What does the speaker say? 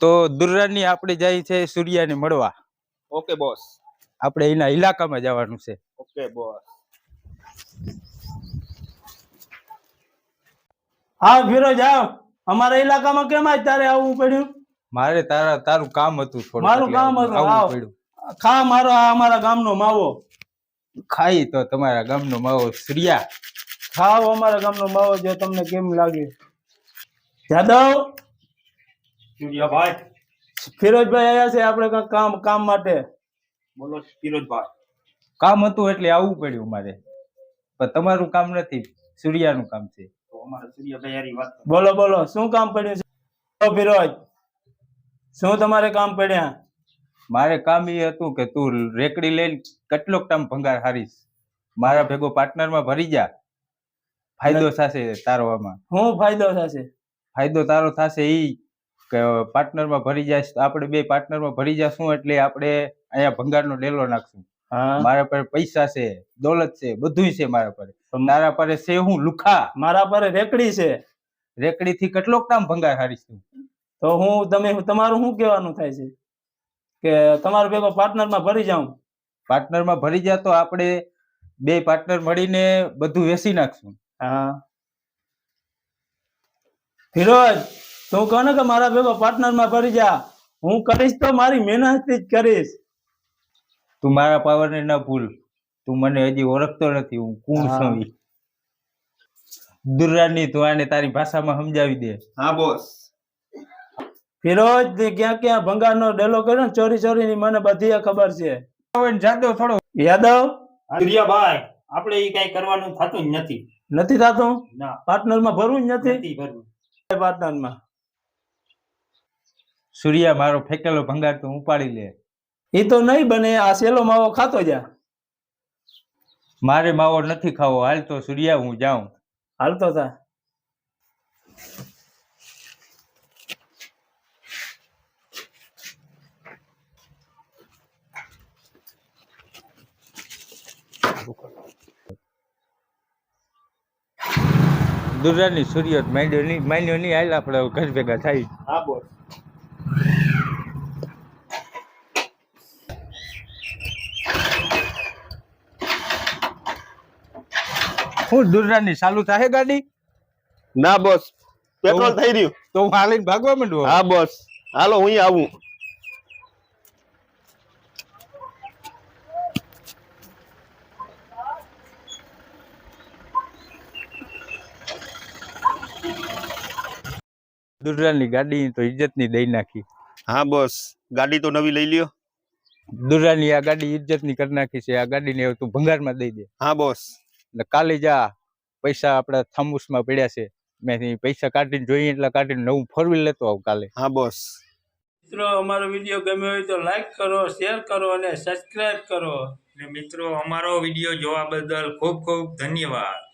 તો દુર્રાની આપણે જાય છે સૂર્યાને મળવા. Okay boss. આપણે એના ઇલાકામાં જવાનું છે. Okay boss. હા ફિરોજ આવ અમારા ઇલાકામાં કેમ આજ તારે આવવું પડ્યું? મારે તારા તારું કામ હતું થોડું મારું કામ હતું, આવવું પડ્યું. ખા મારો આ અમારા ગામનો માવો. ખાઈ તો તમારા ગામનો માવો સૂર્યા. ખાવ અમારા ગામનો માવો જો તમને કેમ લાગે. યાદવ સૂર્યાભાઈ ફિરોજભાઈ આવ્યા છે આપણે કાંઈક કામ કામ માટે? બોલો ફિરોજભાઈ. કામ હતું એટલે આવવું પડ્યું મારે પણ તમારું કામ નથી સૂર્યાનું કામ છે. તો અમારા સૂર્યાભાઈ હારી વાત કરો. બોલો બોલો શું કામ પડ્યું છે? ફિરોજ શું તમારે કામ પડ્યા? મારે કામ એ હતું કે તું રેકડી લઈને કેટલોક ટાઈમ ભંગાર હારીશ. મારા ભેગો પાર્ટનરમાં ભરી જા. ફાયદો થશે તારો આમાં શું ફાયદો થશે? ફાયદો તારો થશે ઈ. કે પાર્ટનરમાં ભરી જાય આપણે બે પાર્ટનરમાં ભરી જાશું એટલે આપણે અહીંયા ભંગારનો ડેલો નાખશું. મારા પર પૈસા છે દોલત છે બધું છે મારા પર. તારા પર છે હું લુખા. મારા પર રેકડી છે. રેકડી થી કેટલોક ટાઈમ ભંગાર હારીશ. તું તો હું તમે તમારું શું કહેવાનું થાય છે? કે તમારો ભેગો પાર્ટનરમાં ભરી જાઉં? પાર્ટનરમાં ભરી જા તો આપણે બે પાર્ટનર મળીને બધું વેસી નાખશું. હા. ફિરોજ! તું કહો ને કે મારા ભેગો પાર્ટનરમાં ફરી જા. હું કરીશ તો મારી મહેનતથી જ કરીશ. તું મારા પાવર ને ના ભૂલ. તું મને હજી ઓળખતો નથી. હું કોણ. છું ઈ. તું આને તારી ભાષામાં સમજાવી દે. હા બોસ. ફિરોજ તે ક્યાં ક્યાં ભંગારનો ડેલો કર્યો ને ચોરી ચોરીની મને બધી ખબર છે. જાદવ થોડો. યાદવ સૂર્યાભાઈ આપણે એ કઈ કરવાનું થતું જ નથી. નથી થતું? ના. પાર્ટનરમાં ભરવું જ નથી? નથી ભરવું. પાર્ટનરમાં સૂર્યા મારો ફેંકેલો ભંગાર તું ઉપાડી લે. એ તો નહીં બને આ સેલો માવો ખાતો જા. મારે માવો નથી ખાવો હાલ તો સૂર્યા હું જાઉં. હાલતો થા દુર્રાની સૂર્ય માંડ્યો નહીં માંડ્યો નહીં હાલ આપણે ઘર ભેગા થાય. હા બોસ હું દુર્રાની ચાલુ થાય ગાડી? ના બોસ. પેટ્રોલ થઈ રહ્યું. તો હું હાલીને ભાગવા માંડું હવે. હા બોસ. હાલો હું આવું. દુર્રાની ગાડી તો ઇજ્જતની દઈ નાખી. હા બોસ. ગાડી તો નવી લઈ લ્યો. દુર્રાની આ ગાડી ઇજ્જતની કરી નાખી છે. આ ગાડીને હવે તું ભંગારમાં દઈ દે. હા બોસ. એટલે કાલે જા પૈસા આપણા થાંબુસમાં પડ્યા છે. મેં પૈસા કાઢીને જોઈએ એટલે કાઢીને નવું ફોર વ્હીલ લેતો આવું કાલે. હા બોસ. મિત્રો અમારો વીડિયો ગમ્યો હોય તો લાઈક કરો શેર કરો અને સબસ્ક્રાઇબ કરો. ને મિત્રો અમારો વીડિયો જોવા બદલ ખૂબ ખૂબ ધન્યવાદ.